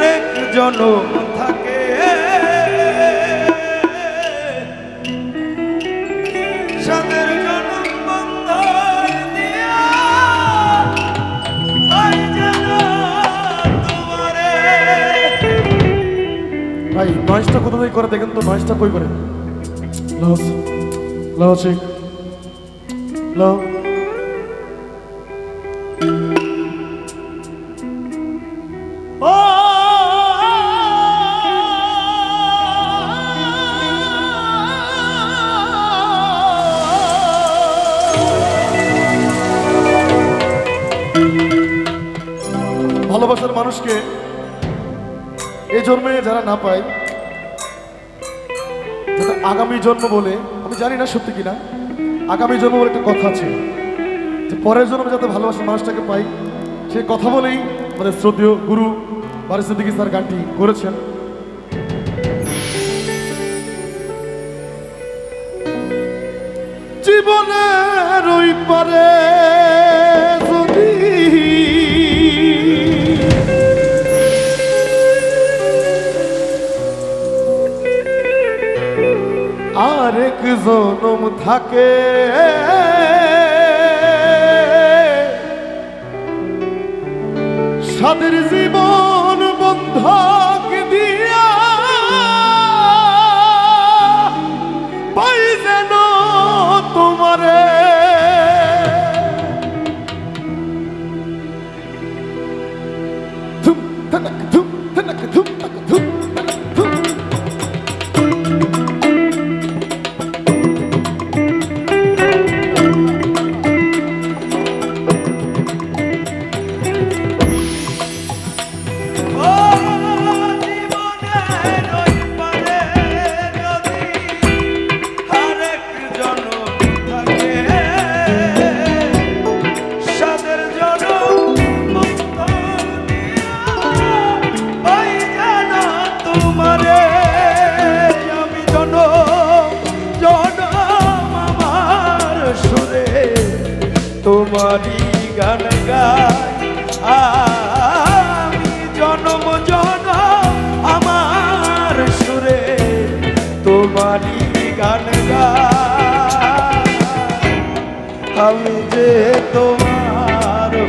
আরেক জনম থাকে। ভাই নয়েসটা কোথায় করে দেখেন তো নয়েসটা কই করে? লস লস লস ভালোবাসার মানুষকে এই জন্মে যারা না পায় আগামী জন্ম বলে, আমি জানি না সত্যি কিনা, আগামী জন্ম বলে একটা কথা আছে যে পরের জন্মে যাতে ভালোবাসার মানুষটাকে পাই, সে কথা বলেই মানে শ্রদ্ধেয় গুরু বারিস সিদ্দিকী স্যার গানটি করেছেন। জীবনের ওই পারে আরেক জনম থাকে। সাদের জীবন বন্ধক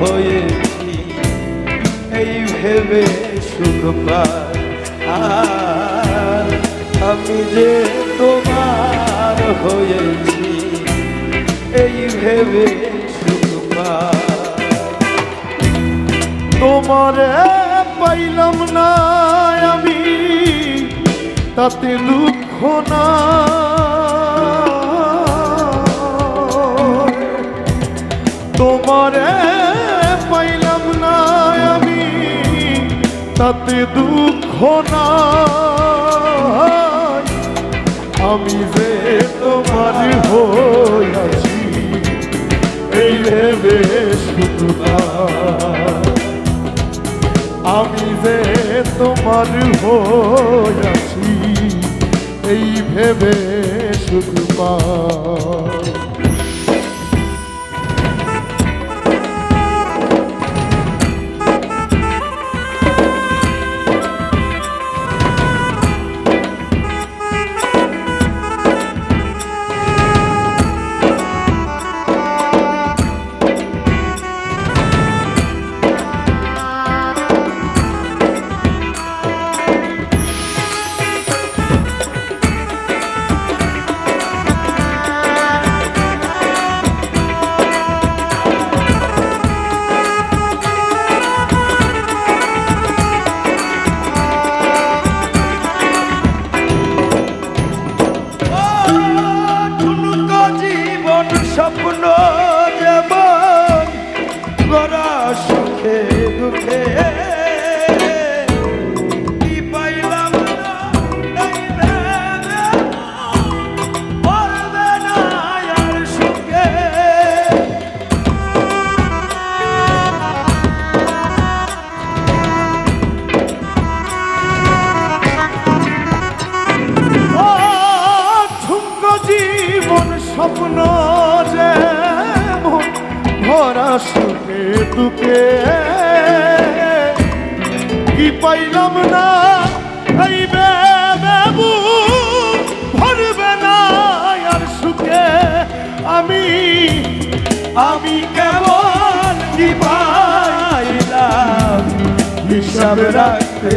হয়েছি। এই ভেবে সুখ পাই। আমি যে তোমার হয়েছি, এই ভেবে সুখ পাই। তোমারে পাইলাম না আমি, তাতে দুঃখ না তোমারে তাতে দুঃখ না আমি যে তোমার হইয়াছি এই ভেবে শুধু আমি যে তোমার হইয়াছি এই ভেবে শুধু পা স্বপ্ন যেমন ভরা সুখে দুঃখে। কি পাইলাম না আইবে বাবু ভরবে না, আর সুখে আমি আমি কেমন কি পাইলাম? হিসাব রাখতে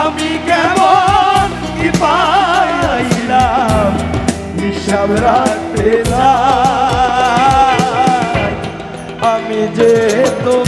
আমি কেমন কি পাইলাম? হিসাব রাখতে চাই, আমি যে তোমার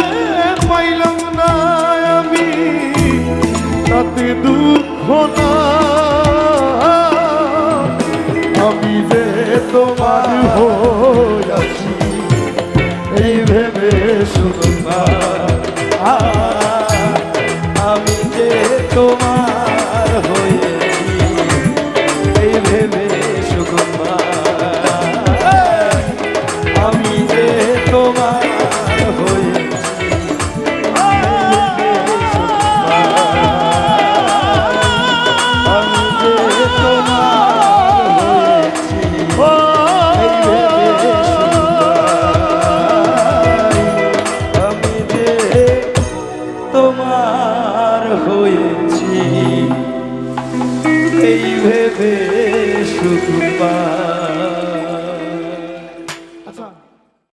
তাতে দুঃখ না আমি যে তোমার হয়ে আছি এই ভেবে শুনবা